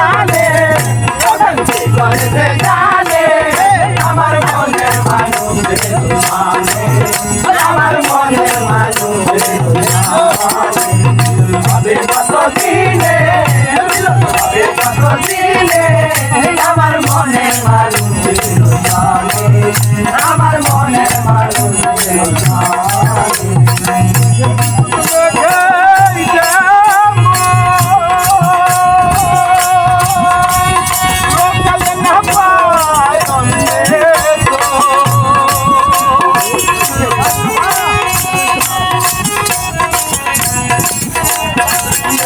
জানে কি করেছে জানে, আমার মনের মানুষ আমার মনের মানুষ হবে কত দিনে হবে কত দিনে আমার মনের মানুষ আমার মনের মানুষ